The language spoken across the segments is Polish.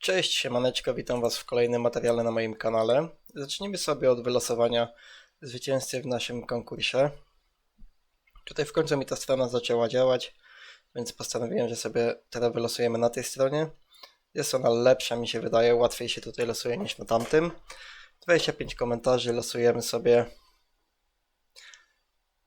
Cześć, siemaneczko, witam Was w kolejnym materiale na moim kanale. Zacznijmy sobie od wylosowania zwycięzcy w naszym konkursie. Tutaj w końcu mi ta strona zaczęła działać, więc postanowiłem, że sobie teraz wylosujemy na tej stronie. Jest ona lepsza, mi się wydaje, łatwiej się tutaj losuje niż na tamtym. 25 komentarzy, losujemy sobie.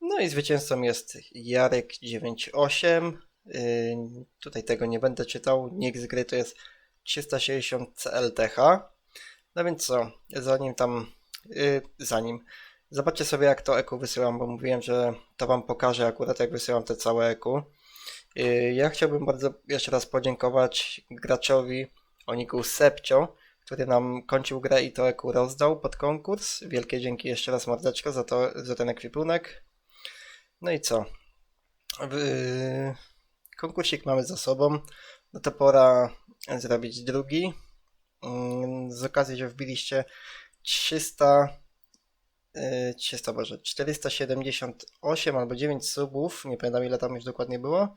No i zwycięzcą jest Jarek98. Yy, tutaj tego nie będę czytał. Nick z gry to jest 360 CLTH. No więc co, zanim tam, yy, zanim, zobaczcie sobie jak to EQ wysyłam, bo mówiłem, że to Wam pokażę akurat jak wysyłam te całe EQ. Yy, ja chciałbym bardzo jeszcze raz podziękować graczowi o niku Sepcio, który nam kończył grę i to EQ rozdał pod konkurs. Wielkie dzięki jeszcze raz mordeczko za, to, za ten ekwipunek. No i co? Yy, konkursik mamy za sobą. No to pora zrobić drugi. Mm, Z okazji, że wbiliście 300, yy, 300 Boże, 478 albo 9 subów, nie pamiętam ile tam już dokładnie było.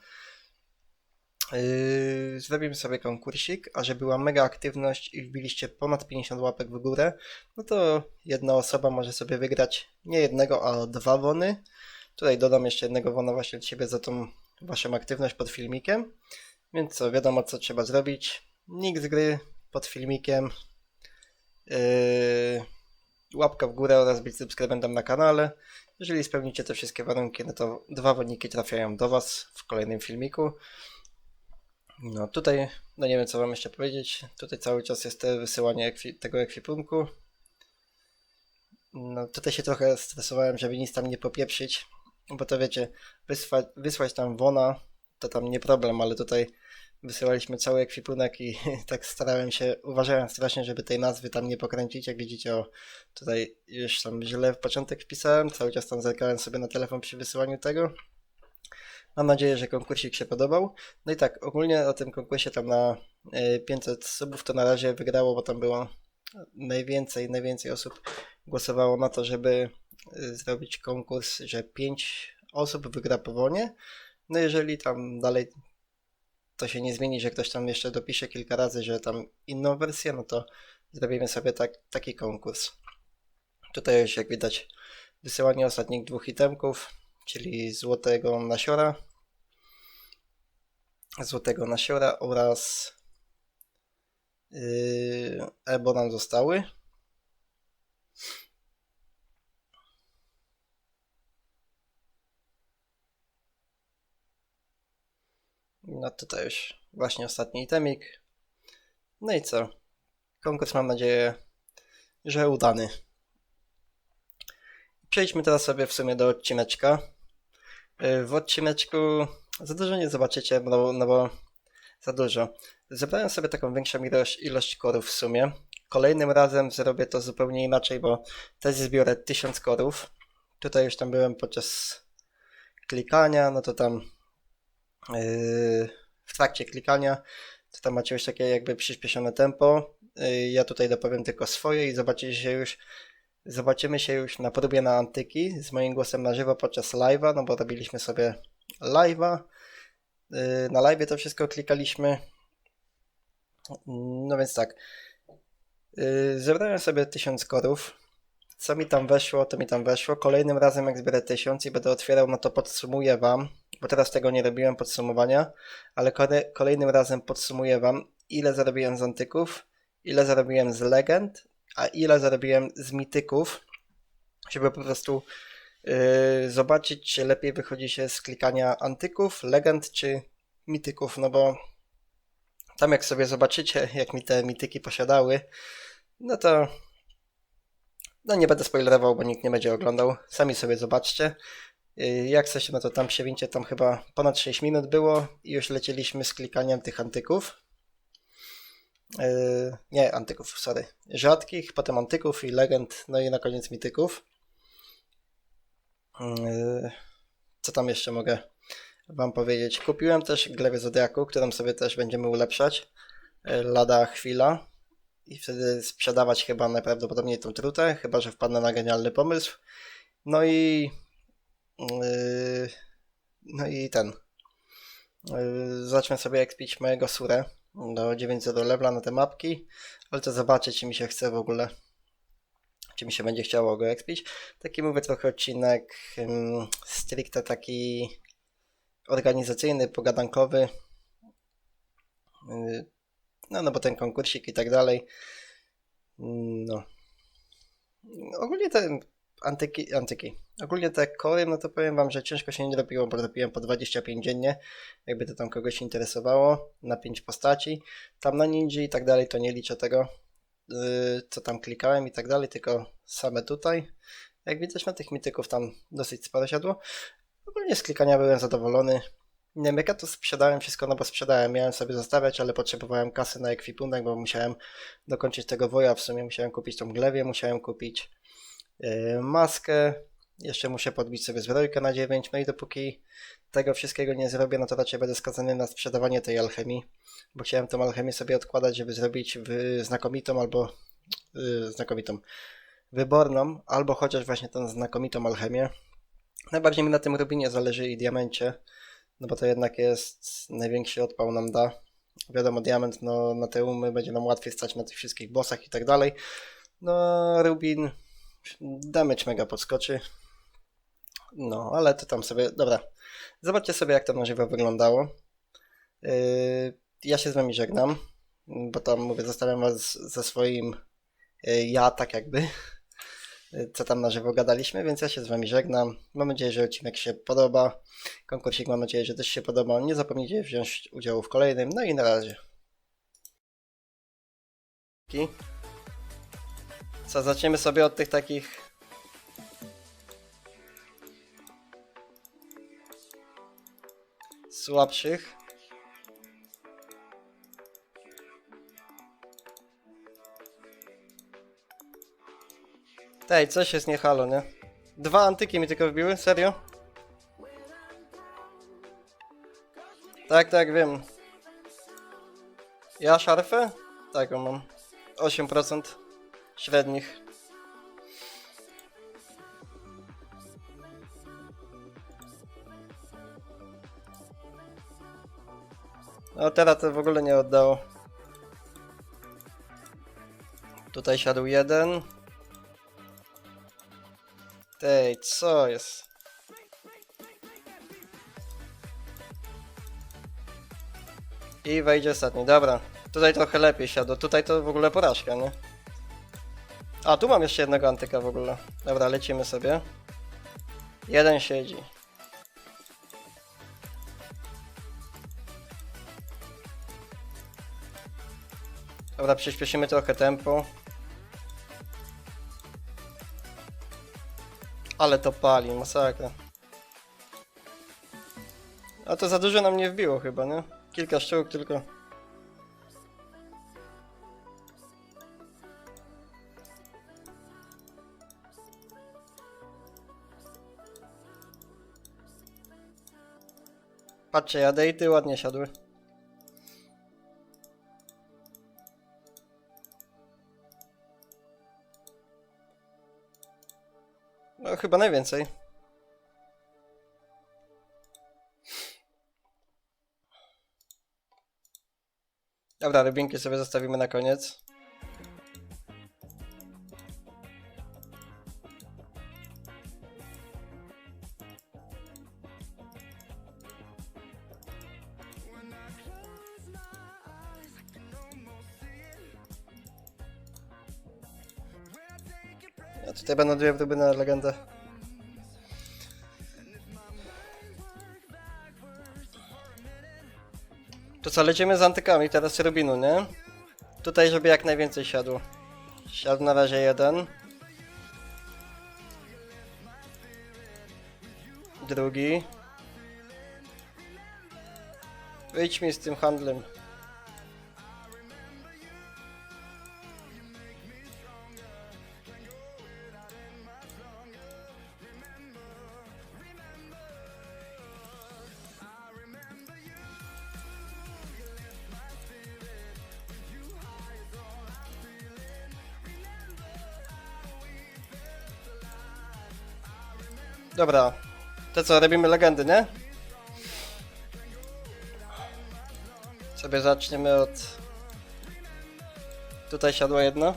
Yy, Zrobimy sobie konkursik, a że była mega aktywność i wbiliście ponad 50 łapek w górę, no to jedna osoba może sobie wygrać nie jednego, a dwa wony. Tutaj dodam jeszcze jednego wona właśnie od siebie za tą waszą aktywność pod filmikiem. Więc co, wiadomo co trzeba zrobić. Nick z gry pod filmikiem. Yy, łapka w górę oraz być subskrybentem na kanale. Jeżeli spełnicie te wszystkie warunki, no to dwa wodniki trafiają do Was w kolejnym filmiku. No tutaj, no nie wiem co Wam jeszcze powiedzieć. Tutaj cały czas jest te wysyłanie ekwi tego ekwipunku. No tutaj się trochę stresowałem, żeby nic tam nie popieprzyć. Bo to wiecie, wysłać, wysłać tam wona to tam nie problem, ale tutaj wysyłaliśmy cały ekwipunek i tak starałem się, uważałem strasznie, żeby tej nazwy tam nie pokręcić. Jak widzicie, o, tutaj już tam źle w początek wpisałem, cały czas tam zerkałem sobie na telefon przy wysyłaniu tego. Mam nadzieję, że konkursik się podobał. No i tak, ogólnie o tym konkursie tam na y, 500 subów to na razie wygrało, bo tam było najwięcej, najwięcej osób głosowało na to, żeby y, zrobić konkurs, że 5 osób wygra po wonie. No jeżeli tam dalej to się nie zmieni, że ktoś tam jeszcze dopisze kilka razy, że tam inną wersję, no to zrobimy sobie tak, taki konkurs. Tutaj już jak widać wysyłanie ostatnich dwóch itemków, czyli złotego nasiora, złotego nasiora oraz yy, Ebo nam zostały. No tutaj już właśnie ostatni itemik. No i co? Konkurs mam nadzieję, że udany. Przejdźmy teraz sobie w sumie do odcineczka. Yy, W odcineczku za dużo nie zobaczycie, no, no bo za dużo. Zebrałem sobie taką większą ilość, ilość korów w sumie. Kolejnym razem zrobię to zupełnie inaczej, bo też zbiorę 1000 korów. Tutaj już tam byłem podczas klikania, no to tam w trakcie klikania, to tam macie już takie jakby przyspieszone tempo. Yy, Ja tutaj dopowiem tylko swoje i zobaczycie się już, zobaczymy się już na próbie na antyki z moim głosem na żywo podczas live'a, no bo robiliśmy sobie live'a. Yy, Na live to wszystko klikaliśmy. No więc tak. Yy, Zebrałem sobie 1000 korów. Co mi tam weszło, to mi tam weszło. Kolejnym razem, jak zbierę 1000 i będę otwierał, no to podsumuję Wam, bo teraz tego nie robiłem podsumowania, ale kole- kolejnym razem podsumuję Wam, ile zarobiłem z antyków, ile zarobiłem z legend, a ile zarobiłem z mityków, żeby po prostu yy, zobaczyć, czy lepiej wychodzi się z klikania antyków, legend czy mityków, no bo tam jak sobie zobaczycie, jak mi te mityki posiadały, no to no nie będę spoilerował, bo nikt nie będzie oglądał. Sami sobie zobaczcie. Yy, Jak chcecie, no to tam się wincie, tam chyba ponad 6 minut było i już lecieliśmy z klikaniem tych antyków. Yy, nie, antyków, sorry. Rzadkich, potem antyków i legend, no i na koniec mityków. Yy, Co tam jeszcze mogę Wam powiedzieć? Kupiłem też Glewię Zodiaku, którą sobie też będziemy ulepszać. Lada chwila i wtedy sprzedawać chyba najprawdopodobniej tą trutę, chyba że wpadnę na genialny pomysł. No i no i ten. Yy, zacznę sobie ekspić mojego surę. do 9.0 levela na te mapki, ale to zobaczę, czy mi się chce w ogóle, czy mi się będzie chciało go expić. Taki mówię trochę odcinek um, stricte taki organizacyjny, pogadankowy. Yy, No, no bo ten konkursik i tak dalej. No. Ogólnie te antyki, antyki. Ogólnie te kory, no to powiem wam, że ciężko się nie robiło, bo robiłem po 25 dziennie, jakby to tam kogoś interesowało, na 5 postaci. Tam na ninja i tak dalej, to nie liczę tego, yy, co tam klikałem i tak dalej, tylko same tutaj. Jak widać, na tych mityków tam dosyć sporo siadło. Ogólnie z klikania byłem zadowolony. Nie wiem, jak ja to sprzedałem wszystko, no bo sprzedałem, miałem sobie zostawiać, ale potrzebowałem kasy na ekwipunek, bo musiałem dokończyć tego woja, w sumie musiałem kupić tą glewię, musiałem kupić maskę, jeszcze muszę podbić sobie zbrojkę na 9, no i dopóki tego wszystkiego nie zrobię, no to raczej będę skazany na sprzedawanie tej alchemii, bo chciałem tą alchemię sobie odkładać, żeby zrobić znakomitą albo yy, znakomitą, wyborną, albo chociaż właśnie tą znakomitą alchemię. Najbardziej mi na tym rubinie zależy i diamencie, no bo to jednak jest największy odpał nam da. Wiadomo, diament no, na te umy będzie nam łatwiej stać na tych wszystkich bossach i tak dalej. No, rubin, damage mega podskoczy. No, ale to tam sobie, dobra. Zobaczcie sobie, jak to na żywo wyglądało. Yy, ja się z wami żegnam, bo tam mówię, zostawiam was ze swoim yy, ja, tak jakby co tam na żywo gadaliśmy, więc ja się z Wami żegnam. Mam nadzieję, że odcinek się podoba. Konkursik mam nadzieję, że też się podoba. Nie zapomnijcie wziąć udziału w kolejnym. No i na razie. Co, zaczniemy sobie od tych takich... Słabszych. Tej, coś jest nie halo, nie? Dwa antyki mi tylko wbiły, serio? Tak, tak, wiem. Ja szarfę? Tak, o, mam. 8% średnich. No teraz to w ogóle nie oddało. Tutaj siadł jeden. Tej, co jest? I wejdzie ostatni, dobra. Tutaj trochę lepiej siadło, tutaj to w ogóle porażka, nie? A, tu mam jeszcze jednego antyka w ogóle. Dobra, lecimy sobie. Jeden siedzi. Dobra, przyspieszymy trochę tempo. Ale to pali, masakra. A to za dużo nam nie wbiło chyba, nie? Kilka sztuk tylko. Patrzcie, jadę i ty ładnie siadły. No chyba najwięcej. Dobra, rybinki sobie zostawimy na koniec. Tutaj będą dwie próby na legendę. To co, lecimy z antykami, teraz Rubinu, nie? Tutaj, żeby jak najwięcej siadło. Siadł na razie jeden. Drugi. Wyjdź mi z tym handlem. Dobra. To co, robimy legendy, nie? sobie zaczniemy od... Tutaj siadło jedno.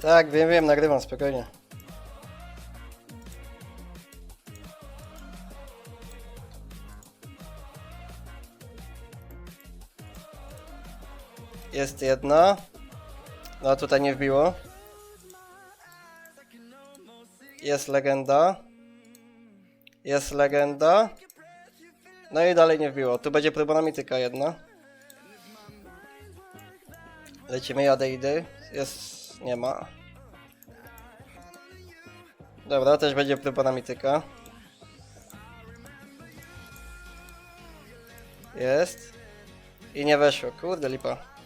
Tak, wiem, wiem, nagrywam, spokojnie. Jest jedna. No tutaj nie wbiło. Jest legenda. Jest legenda. No i dalej nie wbiło. Tu będzie próba mityka jedna. Lecimy jadę idy. Jest... nie ma. Dobra, też będzie próba mityka. Jest. I nie weszło. Kurde lipa.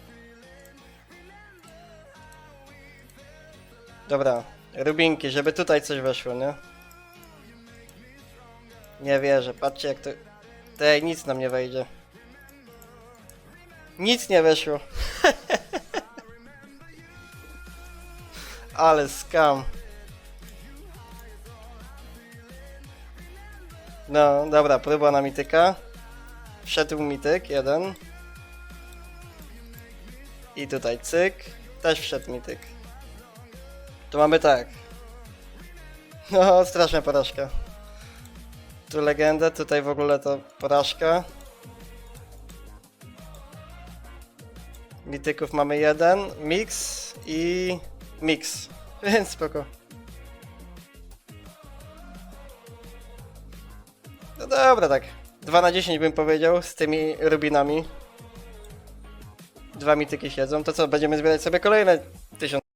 Dobra, rubinki, żeby tutaj coś weszło, nie? Nie wierzę, patrzcie jak to... Tej, nic nam nie wejdzie. Nic nie weszło. Ale skam. No, dobra, próba na mityka. Wszedł mityk, jeden. I tutaj cyk. Też wszedł mityk. Tu mamy tak. No, straszna porażka. Tu legendę, tutaj w ogóle to porażka. Mityków mamy jeden, mix i mix. Więc spoko. No dobra, tak. 2 na 10 bym powiedział z tymi rubinami. Dwa mityki siedzą. To co, będziemy zbierać sobie kolejne 1000